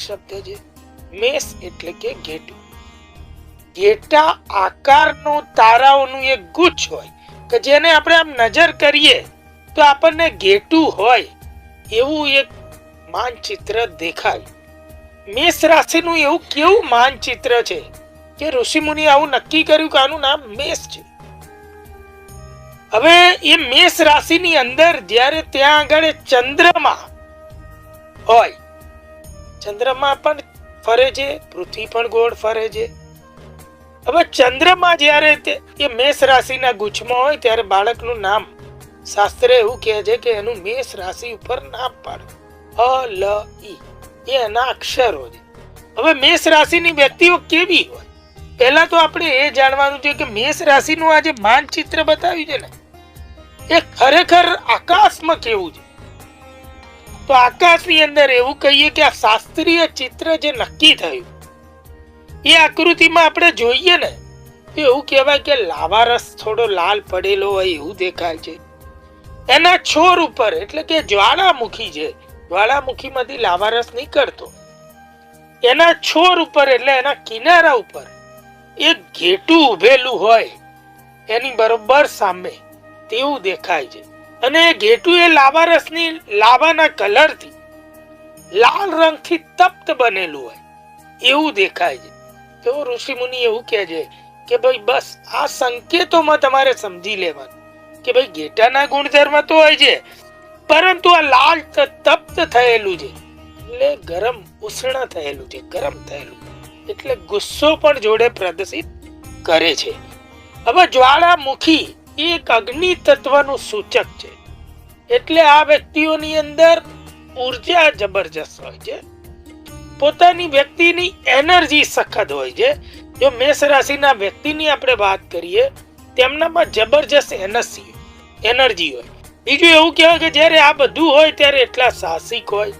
શબ્દ છે. મેસ એટલે કે ઘેટું. ઘેટા આકારનું તારાઓનું એક ગુચ્છ હોય, કે જેને આપણે આમ નજર કરીએ, તો આપણને ઘેટું હોય એવું એક માનચિત્ર દેખાય. મેષ રાશિનું એવું કેવું માનચિત્ર છે કે ઋષિમુનિ આવું નક્કી કર્યું કે આનું નામ મેષ છે. હવે એ મેષ રાશિની અંદર જ્યારે ત્યાં આગળ ચંદ્રમા હોય ચંદ્રમા પણ ફરે છે, પૃથ્વી પણ ગોળ ફરે છે. હવે ચંદ્રમા જ્યારે એ મેષ રાશિના ગુચ્છમાં હોય ત્યારે બાળકનું નામ શાસ્ત્ર એવું કહે છે કે એનું મેષ રાશિ ઉપર નામ પાડો. અ લ ઈ એ એના અક્ષરો છે. હવે મેષ રાશિની વ્યક્તિઓ કેવી હોય? પહેલા તો આપણે એ જાણવાનું છે કે મેષ રાશિનું આ જે માનચિત્ર બતાવ્યું છે ને, એ ખરેખર આકાશમાં કેવું છે? તો આકાશની અંદર એવું કહીએ કે આ શાસ્ત્રીય ચિત્ર જે નક્કી થયું, એ આકૃતિમાં આપણે જોઈએ ને એવું કહેવાય કે લાવારસ થોડો લાલ પડેલો હોય એવું દેખાય છે. એના છોર ઉપર, એટલે કે જ્વાળામુખી છે જ્વાળામુખીમાંથી લાવારસ નીકળતો, એના છોર ઉપર એટલે એના કિનારા ઉપર એક ઘેટું ઉભેલું હોય, એની બરોબર સામે તેવું દેખાય છે. અને એ લાવા એ લાવારસની લાવાના કલરથી લાલ રંગથી તપ્ત બનેલું હોય. એવું દેખાય છે. તો ઋષિ મુનિ એવું કહે છે કે ભાઈ બસ આ સંકેતોમાં તમારે સમજી લેવાનું કે ભાઈ ઘેટાના ગુણધર્મ તો હોય છે, પરંતુ આ લાલ તપ્ત થયેલું છે. એટલે ગરમ ઉષ્ણ થયેલું છે, ગરમ થયેલું. એટલે ગુસ્સો પણ જોડે પ્રદર્શિત કરે છે. હવે જ્વાળામુખી એક અગ્નિ તત્વનું સૂચક છે. એટલે આ વ્યક્તિઓની અંદર ઊર્જા જબરજસ્ત હોય છે. પોતાની વ્યક્તિની એનર્જી સખત હોય છે. જો મેષ રાશિના વ્યક્તિની આપણે વાત કરીએ, તેમનામાં જબરજસ્ત એનર્જી એનર્જી હોય. બીજું એવું કહેવાય કે જ્યારે આ બધું હોય ત્યારે એટલા સાહસિક હોય.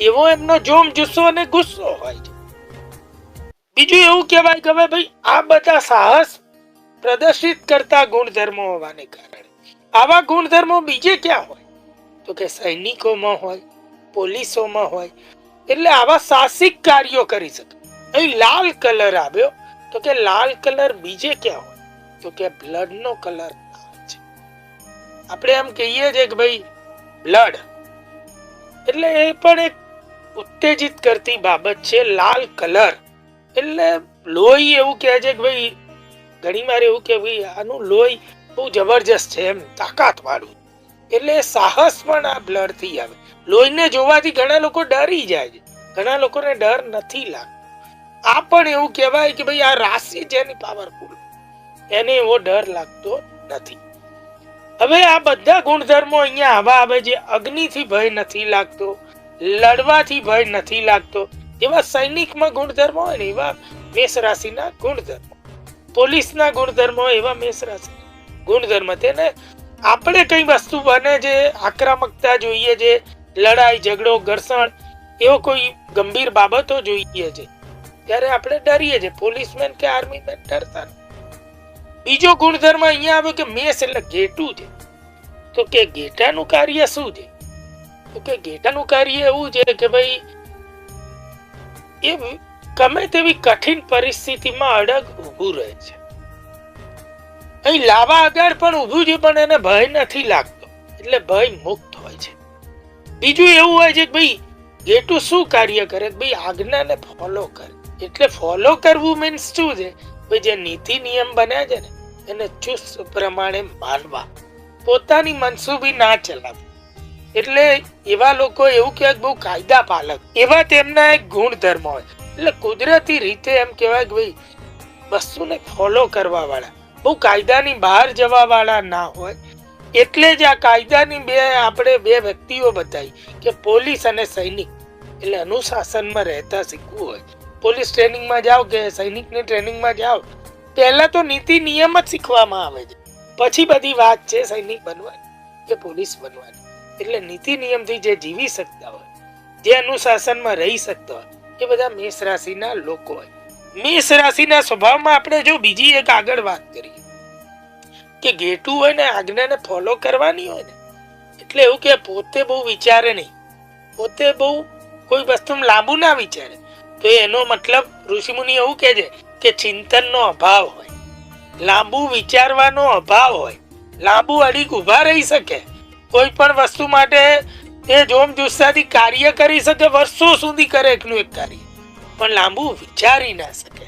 એવો એમનો જોમ જુસ્સો અને ગુસ્સો હોય છે. બીજું એવું કહેવાય કે ભાઈ આ બધા સાહસ પ્રદર્શિત કરતા ગુણધર્મો હોવાને કારણે. આવા ગુણધર્મો બીજે ક્યાં હોય? તો કે સૈનિકોમાં હોય, પોલીસોમાં હોય, એટલે આવા સાહસિક કાર્યો કરી શકે. અહીં લાલ કલર આવ્યો, તો કે લાલ કલર બીજે ક્યાં હોય? તો કે બ્લડનો કલર છે. આપણે એમ કહીએ છીએ કે ભાઈ, બ્લડ. એટલે એ પણ એક ઉત્તેજિત કરતી બાબત છે, લાલ કલર. એટલે લોહી એવું કહે છે કે ભાઈ ઘણી વાર એવું કે ભાઈ, આનું લોહી બહુ જબરજસ્ત છે એમ તાકાત વાળું એટલે સાહસ પણ આ બ્લડથી આવે. લોહીને જોવાથી ઘણા લોકો ડરી જાય છે. ઘણા લોકોને ડર નથી લાગતો. આ પણ એવું કહેવાય કે ભાઈ, આ રાશિ જેની પાવરફુલ એને એવો ડર લાગતો નથી. હવે આ બધા ગુણધર્મો અહીંયા આવા આવે છે. અગ્નિથી ભય નથી લાગતો, લડવાથી ભય નથી લાગતો. એવા સૈનિકમાં ગુણધર્મો હોય ને એવા મેષ રાશિના ગુણધર્મો. પોલીસના ગુણધર્મો એવા મેષ રાશિ ગુણધર્મ તેને આપણે કઈ વસ્તુ બને જે આક્રમકતા જોઈએ છે, લડાઈ, ઝઘડો, ઘર્ષણ, એવો કોઈ ગંભીર બાબતો જોઈએ છે. ત્યારે આપણે ડરીએ છીએ. પોલીસમેન કે આર્મી મેન ડરતા બીજો ગુણધર્મ અહીંયા આવ્યો કે મેષ એટલે ઘેટું છે. તો કે ઘેટાનું કાર્ય શું છે? તો કે ઘેટાનું કાર્ય એવું છે કે ભાઈ એ ગમે તેવી કઠિન પરિસ્થિતિમાં અડગ ઊભું રહે છે. અહીં લાવા આગળ પણ ઊભું છે, પણ એને ભય નથી લાગતો. એટલે ભય મુક્ત હોય છે. બીજું એવું હોય છે કે ભાઈ, ગેટુ શું કાર્ય કરે? ભાઈ, આજ્ઞાને ફોલો કરે. એટલે ફોલો કરવું મીન્સ શું છે? ભાઈ જે નીતિ નિયમ બન્યા છે ને, એને ચુસ્ત પ્રમાણે માનવા. પોતાની મનસૂબી ના ચલાવવી. એટલે એવા લોકો એવું કે બહુ કાયદા પાલક એવા તેમના એક ગુણધર્મ હોય. એટલે કુદરતી રીતે એમ કહેવાય કે ભાઈ વસ્તુને ફોલો કરવા વાળા બહુ કાયદાની બહાર જવા વાળા ના હોય. એટલે જ આ કાયદાની બે આપણે બે વ્યક્તિઓ બતાવી કે પોલીસ અને સૈનિક. એટલે અનુશાસનમાં રહેતા શીખવું હોય. પોલીસ ટ્રેનિંગમાં જાઓ કે સૈનિકની ટ્રેનિંગમાં જાઓ. પહેલાં તો નીતિ નિયમ જ શીખવામાં આવે છે. પછી બધી વાત છે સૈનિક બનવાની કે પોલીસ બનવાની. એટલે નીતિ નિયમથી જે જીવી શકતા હોય, જે અનુશાસનમાં રહી શકતા હોય એ બધા મેષ રાશિના લોકો હોય. મેષ રાશિના સ્વભાવમાં આપણે જો બીજી એક આગળ વાત કરીએ, કે ઘેટું હોય ને આજ્ઞાને ફોલો કરવાની હોય ને એટલે એવું કે પોતે બહુ વિચારે નહીં. પોતે બહુ કોઈ વસ્તુ લાંબુ ના વિચારે. તો એનો મતલબ ઋષિમુનિ એવું કહે છે કે ચિંતનનો અભાવ હોય, લાંબુ વિચારવાનો અભાવ હોય, લાંબુ અડીક ઊભા રહી શકે. કોઈ પણ વસ્તુ માટે એ જોમ જુસ્સાથી કાર્ય કરી શકે, વર્ષો સુધી કરે એકનું એક કાર્ય. પણ લાંબુ વિચારી ના શકે.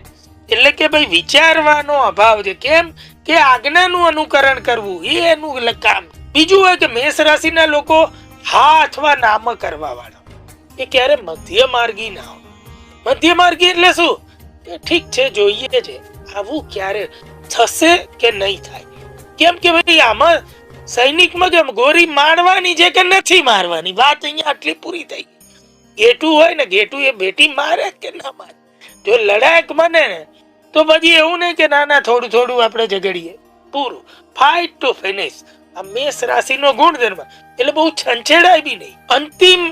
એટલે કે ભાઈ વિચારવાનો અભાવ છે. કેમ? કે આજ્ઞાનું અનુકરણ કરવું, એ એનું કામ. બીજું હોય કે મેષ રાશિના લોકો હા અથવા નામ કરવા વાળા. એ ક્યારે મધ્ય માર્ગી ના હોય. મધ્ય માર્ગી એટલે શું? કે ઠીક છે, જોઈએ છે, આવું ક્યારે થશે કે નહીં થાય. કેમ કે ભાઈ આમાં સૈનિકમાં કેમ ગોરી મારવાની છે કે નથી મારવાની? વાત અહીંયા આટલી પૂરી થઈ ગેટું હોય ને ઘેટું એ બેટી મારે કે ના મારે? જો લડાયક બને ને, તો પછી એવું નહીં કે ના ના થોડું થોડું આપણે ઝઘડીએ. પૂરું. ફાઇટ ટુ ફિનિશ આ મેષ રાશિનો ગુણધર્મ. એટલે બહુ છંછેડાય બી નહીં. અંતિમ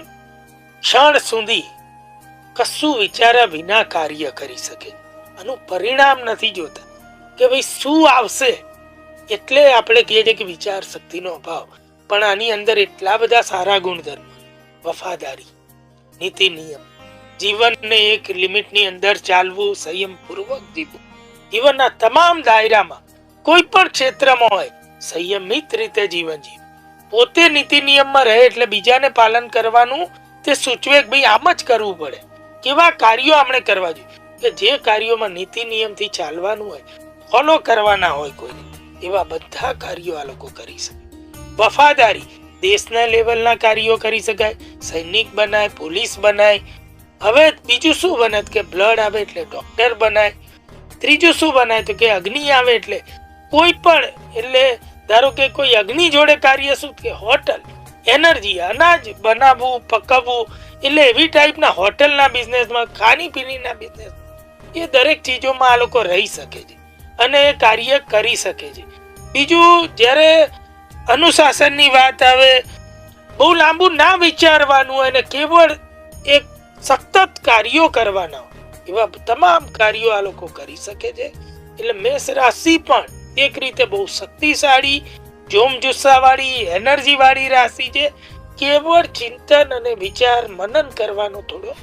ક્ષણ સુધી કશું વિચાર્યા વિના કાર્ય કરી શકે. આનું પરિણામ નથી જોતા કે ભાઈ શું આવશે? એટલે આપણે કહીએ છીએ કે વિચાર શક્તિનો અભાવ. પણ આની અંદર એટલા બધા સારા ગુણધર્મ વફાદારી, નીતિ નિયમ, જીવનને એક લિમિટની અંદર ચાલવું, સંયમપૂર્વક જીવવું. જીવનના તમામ દાયરામાં કોઈ પણ ક્ષેત્રમાં હોય, સંયમિત રીતે જીવન જીવ. પોતે નીતિ નિયમમાં રહે એટલે બીજાને પાલન કરવાનું તે સૂચવે કે ભાઈ આમ જ કરવું પડે. કેવા કાર્યો આપણે કરવા જોઈએ? કે જે કાર્યોમાં નીતિ નિયમથી ચાલવાનું હોય, ફોલો કરવાના હોય કોઈ એવા બધા કાર્યો આ લોકો કરી શકે. વફાદારી દેશના લેવલના કાર્યો કરી શકાય, સૈનિક બનાય, પોલીસ બનાય. હવે બીજું શું બને કે બ્લડ આવે એટલે ડોક્ટર બનાય. ત્રીજું શું બનાય તો કે અગ્નિ આવે એટલે કોઈ પણ એટલે ધારો કે કોઈ અગ્નિ જોડે કાર્ય શું કે હોટલ, એનર્જી, અનાજ બનાવવું, પકવવું એટલે એવી ટાઈપના હોટલના બિઝનેસમાં ખાણી પીણીના બિઝનેસ એ દરેક ચીજોમાં આ લોકો રહી શકે છે. અને એ કાર્ય કરી શકે છે. બીજું, જ્યારે અનુશાસનની વાત આવે, બહુ લાંબુ ના વિચારવાનું અને કેવળ એક સતત કાર્યો કરવાના એવા તમામ કાર્યો આ લોકો કરી શકે છે. એટલે મેષ રાશિ પણ એક રીતે બહુ શક્તિશાળી જોમ જુસ્સાવાળી એનર્જી રાશિ છે. કેવળ ચિંતન અને વિચાર મનન કરવાનો થોડો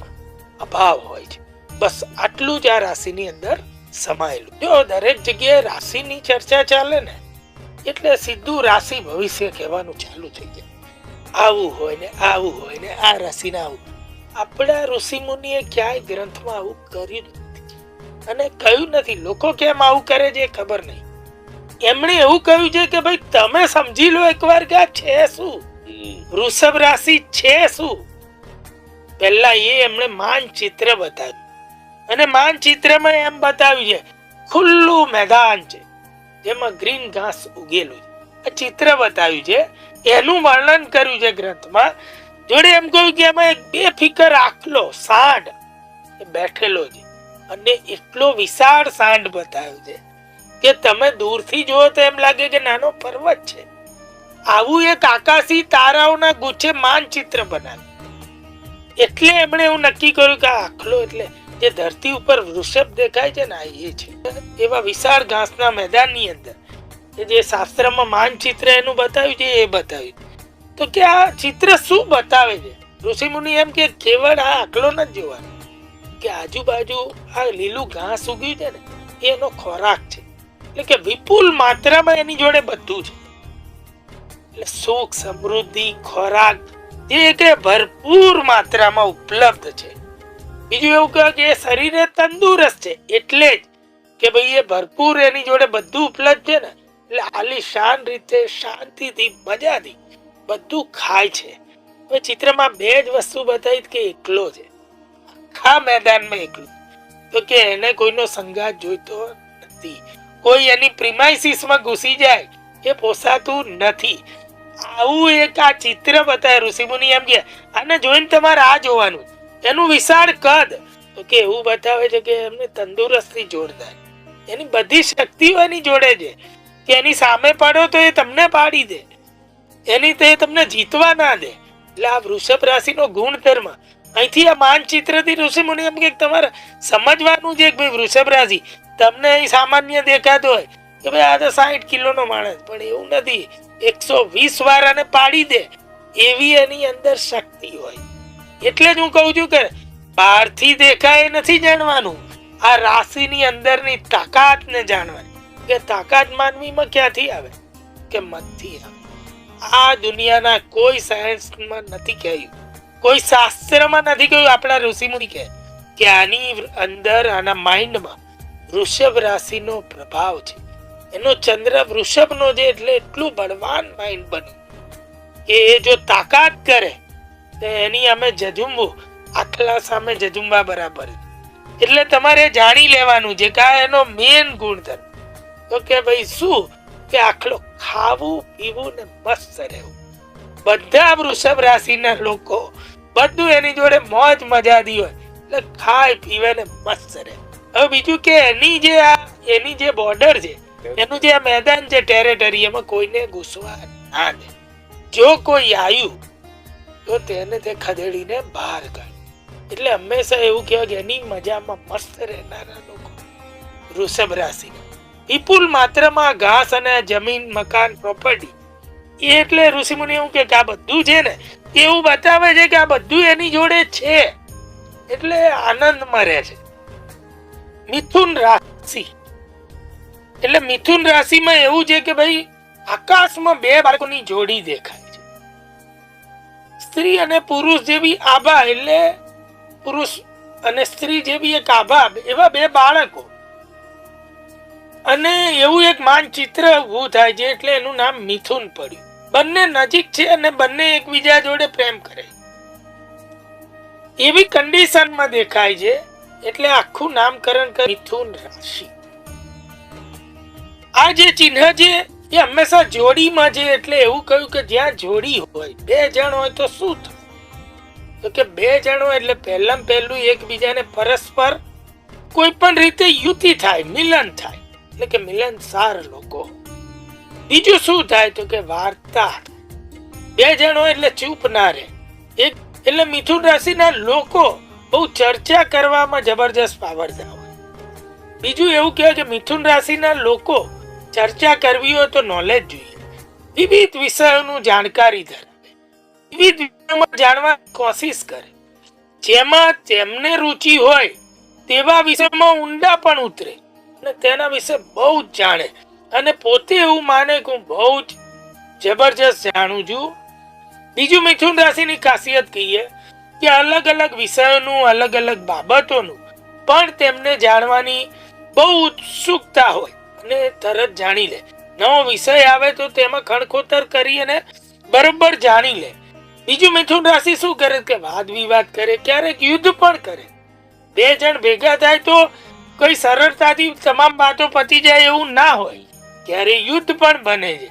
અભાવ હોય છે. બસ આટલું જ આ રાશિની અંદર સમાયેલું. જો દરેક જગ્યાએ રાશિની ચર્ચા ચાલે ને એટલે સીધું રાશિ ભવિષ્ય કહેવાનું ચાલુ થઈ જાય. આવું હોય ને આવું હોય ને આ રાશિને આવું. આપણા ઋષિ મુનિએ ક્યાંય ગ્રંથમાં આવું કર્યું નથી. અને કહ્યું નથી લોકો કેમ આવું કરે છે ખબર નહીં. એમણે એવું કહ્યું છે કે ભાઈ તમે સમજી લો એકવાર કે છે શું? વૃષભ રાશિ છે શું? પહેલા એ એમણે માનચિત્ર બતાવ્યું. અને માનચિત્રમાં એમ બતાવ્યું છે, ખુલ્લું મેદાન છે, જેમાં ગ્રીન ઘાસ ઉગેલું છે. આ ચિત્ર બતાવ્યું છે, એનું વર્ણન કર્યું છે ગ્રંથમાં. જોડે એમ કહ્યું કે એમાં એક બે ફિકર આખલો સાંઢ બેઠેલો છે અને એટલો વિશાળ સાંઢ બતાવ્યો છે કે તમે દૂરથી જુઓ તો એમ લાગે કે નાનો પર્વત છે. આવું એક આકાશી તારાઓના ગુચ્છે માનચિત્ર બનાવ્યું. એટલે એમણે એવું નક્કી કર્યું કે આખલો એટલે જે ધરતી ઉપર વૃષભ દેખાય છે ને, આ એ છે. એવા વિશાળ ઘાસના મેદાનની અંદર જે શાસ્ત્રમાં માનચિત્ર એનું બતાવ્યું છે, એ બતાવ્યું. તો કે આ ચિત્ર શું બતાવે છે? ઋષિ મુનિ એમ કે કેવળ આ આકલો ન જોવાનો, કે આજુબાજુ આ લીલું ઘાસ ઉગ્યું છે ને, એનો ખોરાક છે. એટલે કે વિપુલ માત્રામાં એની જોડે બધું છે. એટલે સુખ સમૃદ્ધિ, ખોરાક, જે કે ભરપૂર માત્રામાં ઉપલબ્ધ છે. બીજું એવું કહે કે એ શરીરે તંદુરસ્ત છે, એટલે જ કે ભાઈ એ ભરપૂર એની જોડે બધું ઉપલબ્ધ છે ને, એટલે આલીશાન રીતે શાંતિથી, મજાથી બધું ખાય છે. હવે ચિત્રમાં બે જ વસ્તુ બતાવી કે એકલો છે. આખા મેદાનમાં એકલો. તો કે એને કોઈનો સંગાત જોઈતો નથી. કોઈ એની પ્રિમાઇસીસમાં ઘૂસી જાય એ પોસાતું નથી. આવું એક આ ચિત્ર બતાવે, ઋષિમુનિ એમ કે, આને જોઈને તમારે આ જોવાનું એનું વિશાળ કદ. તો કે એવું બતાવે છે કે એમને તંદુરસ્તી જોરદાર. એની બધી શક્તિઓ એની જોડે છે. કે એની સામે પડો તો એ તમને પાડી દે. એની તે તમને જીતવા ના દે. એટલે આ વૃષભ રાશિનો ગુણધર્મ. અહીંથી આ માનચિત્રથી ઋષિ મુનિ એમ કે તમારે સમજવાનું છે કે ભાઈ વૃષભ રાશિ તમને અહીં સામાન્ય દેખાતો હોય કે ભાઈ આ તો સાઠ કિલોનો માણસ. પણ એવું નથી. એકસો વીસ વાર અને પાડી દે. એવી એની અંદર શક્તિ હોય. એટલે જ હું કહું છું કે બહારથી દેખાય નથી જાણવાનું. આ રાશિની અંદરની તાકાતને જાણવાની. કે તાકાત માનવીમાં ક્યાંથી આવે? કે મતથી આવે? આ દુનિયાના કોઈ સાયન્સમાં નથી કહ્યું. કોઈ શાસ્ત્રમાં નથી કહ્યું. આપણા ઋષિમુનિ કહે કે આની અંદર, આના માઇન્ડમાં વૃષભ રાશિનો પ્રભાવ છે. એનો ચંદ્ર વૃષભનો છે એટલે એટલું બળવાન માઇન્ડ બન્યું. કે એ જો તાકાત કરે તો એની અમે જજુંબુ. આખલા સામે જજુંબા બરાબર એટલે તમારે જાણી લેવાનું છે કે એનો મેન ગુણધર્મ. તો કે ભાઈ શું? કે આખલો ખાવું, પીવું ને મસ્ત રહેવું. બધા વૃષભ રાશિના લોકો બધું એની જોડે મોજ મજાદી હોય. એટલે ખાય, પીવે ને મસ્ત રહે. હવે બીજું કે એની જે આ, એની જે બોર્ડર છે, એનું જે આ મેદાન છે ટેરેટરી એમાં કોઈને ઘૂસવા ના દે. જો કોઈ આવ્યું તો તેને તે ખદેડીને બહાર કાઢ એટલે હંમેશા એવું કહેવાય કે એની મજામાં મસ્ત રહેનારા લોકો. વૃષભ રાશિ. વિપુલ માત્રામાં ઘાસ અને જમીન, મકાન પ્રોપર્ટી એટલે ઋષિમુનિ એવું કે આ બધું છે ને, એવું બતાવે છે કે આ બધું એની જોડે છે. એટલે આનંદમાં રહે છે. મિથુન રાશિ. એટલે મિથુન રાશિમાં એવું છે કે ભાઈ આકાશમાં બે બાળકોની જોડી દેખાય. સ્ત્રી અને પુરુષ જેવી આભા એટલે પુરુષ અને સ્ત્રી જેવી એક આભા. એવા બે બાળકો. અને એવું એક માનચિત્ર ઊભું થાય છે એટલે એનું નામ મિથુન પડ્યું. બંને નજીક છે અને બંને એકબીજા જોડે પ્રેમ કરે એવી કન્ડિશનમાં દેખાય છે એટલે આખું નામકરણ કરે મિથુન રાશિ. આ જે ચિહ્ન છે એ હંમેશા જોડીમાં જે એટલે એવું કહ્યું કે જ્યાં જોડી હોય, બે જણ હોય તો શું તો કે બે જણ હોય એટલે પહેલા પહેલું એકબીજાને પરસ્પર કોઈ પણ રીતે યુતિ થાય, મિલન થાય. એટલે કે મિલનસાર લોકો. બીજું શું થાય? તો કે વાર્તા. બે જણ હોય એટલે ચૂપ ના રહે. એક એટલે મિથુન રાશિના લોકો બહુ ચર્ચા કરવામાં જબરજસ્ત પાવર હોય. બીજું એવું કહેવાય કે મિથુન રાશિના લોકો ચર્ચા કરવી હોય તો નોલેજ જોઈએ. વિવિધ વિષયોનું જાણકારી ધરાવે. વિવિધ વિષયોમાં જાણવા કોશિશ કરે. જેમાં તેમને રુચિ હોય, તેવા વિષયમાં ઊંડા પણ ઉતરે અને તેના વિશે બહુ જ જાણે. અને પોતે એવું માને કે હું બહુ જ જબરજસ્ત જાણું છું. બીજું મિથુન રાશિની ખાસિયત કહીએ કે અલગ અલગ વિષયોનું, અલગ અલગ બાબતોનું પણ તેમને જાણવાની બહુ ઉત્સુકતા હોય. અને તરત જાણી લે. નવો વિષય આવે તો તેમાં ખણખોતર કરી અને બરોબર જાણી લે. બીજું મિથુન રાશિ શું કરે? કે વાદ વિવાદ કરે, ક્યારેક યુદ્ધ પણ કરે. બે જણ ભેગા થાય તો કોઈ સરળતાથી તમામ વાતો પતી જાય એવું ના હોય. ક્યારે યુદ્ધ પણ બને છે.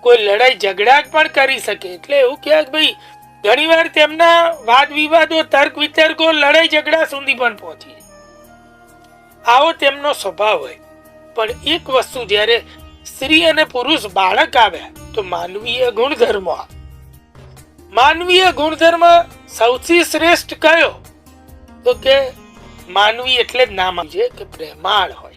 કોઈ લડાઈ ઝઘડા પણ કરી શકે. એટલે એવું કે ભાઈ ઘણીવાર તેમના વાદ વિવાદો, તર્ક વિતર્કો, લડાઈ ઝઘડા સુધી પણ પહોંચી. આવો તેમનો સ્વભાવ હોય. પણ એક વસ્તુ જ્યારે સ્ત્રી અને પુરુષ બાળક આવ્યા તો માનવીય ગુણધર્મ. માનવીય ગુણધર્મ સૌથી શ્રેષ્ઠ કયો? તો કે માનવી એટલે જ નામ છે કે પ્રેમાળ હોય.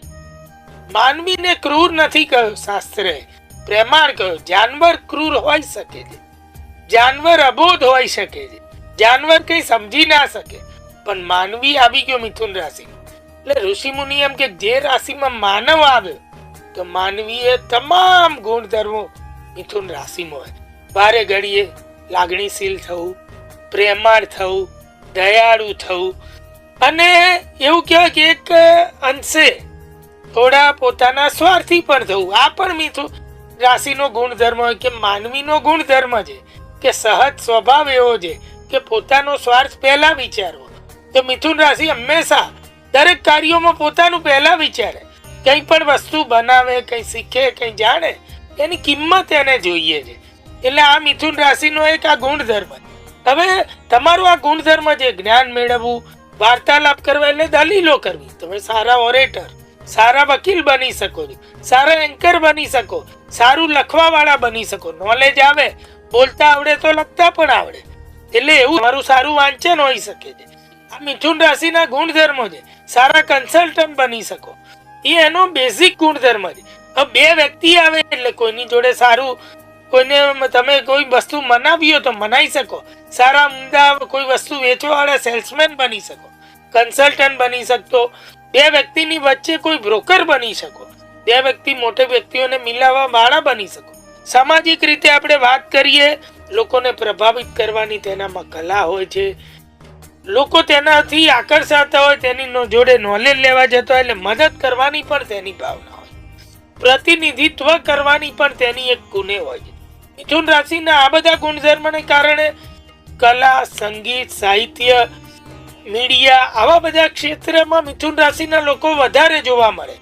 માનવીને ક્રૂર નથી કહ્યું શાસ્ત્રે. પ્રેમાળ કહ્યું. જાનવર ક્રૂર હોઈ શકે છે. જાનવર અબોધ હોઈ શકે છે. જાનવર કઈ સમજી ના શકે. પણ માનવી આવી ગયો મિથુન રાશિ. એટલે ઋષિ મુનિ એમ કે જે રાશિમાં માનવ આવે, તો માનવીએ તમામ ગુણધર્મો મિથુન રાશિમાં હોય. ભારે ઘડીએ લાગણીશીલ થવું, પ્રેમાળ થવું, દયાળુ થવું. અને એવું કહેવાય કે એક અંશે થોડા પોતાના સ્વાર્થી પણ થવું. આ પણ મિથુન રાશિનો ગુણધર્મ હોય કે માનવીનો ગુણધર્મ છે, કે સહજ સ્વભાવ એવો છે, કે પોતાનો સ્વાર્થ પહેલા વિચારવો. તો મિથુન રાશિ હંમેશા દરેક કાર્યોમાં પોતાનું પહેલા વિચારે. કંઈ પણ વસ્તુ બનાવે, કંઈ શીખે, કંઈ જાણે, એની કિંમત એને જોઈએ છે. એટલે આ મિથુન રાશિનો એક આ ગુણધર્મ. હવે તમારું આ ગુણધર્મ છે જ્ઞાન મેળવવું, વાર્તાલાપ કરવા એટલે દલીલો કરવી. તમે સારા ઓરેટર, સારા વકીલ બની શકો છો, સારા એન્કર બની શકો, સારું લખવાવાળા બની શકો. નોલેજ આવે, બોલતા આવડે તો લખતા પણ આવડે. એટલે એવું તમારું સારું વાંચન હોઈ શકે છે. મિથુન રાશિના ગુણધર્મો છે. સારા કન્સલ્ટન્ટ બની શકો. એ એનો બેઝિક ગુણધર્મ છે. બે વ્યક્તિ આવે એટલે કોઈની જોડે સારું, કોઈને તમે કોઈ વસ્તુ મનાવી હોય તો મનાઈ શકો. સારા ઉમદા કોઈ વસ્તુ વેચવા વાળા સેલ્સમેન બની શકો. કન્સલ્ટન્ટ બની શકતો. બે વ્યક્તિની વચ્ચે કોઈ બ્રોકર બની શકો. બે વ્યક્તિ મોટે વ્યક્તિઓને મિલાવવા વાળા બની શકો. સામાજિક રીતે આપણે વાત કરીએ, લોકોને પ્રભાવિત કરવાની તેનામાં કલા હોય છે. લોકો તેનાથી આકર્ષાતા હોય, તેની જોડે નોલેજ લેવા જતા હોય, એટલે મદદ કરવાની પણ તેની ભાવના હોય. પ્રતિનિધિત્વ કરવાની પણ તેની એક ગુને હોય મિથુન રાશિના આ બધા ગુણધર્મને કારણે કલા, સંગીત, સાહિત્ય મીડિયા આવા બધા ક્ષેત્રમાં મિથુન રાશિના લોકો વધારે જોવા મળે.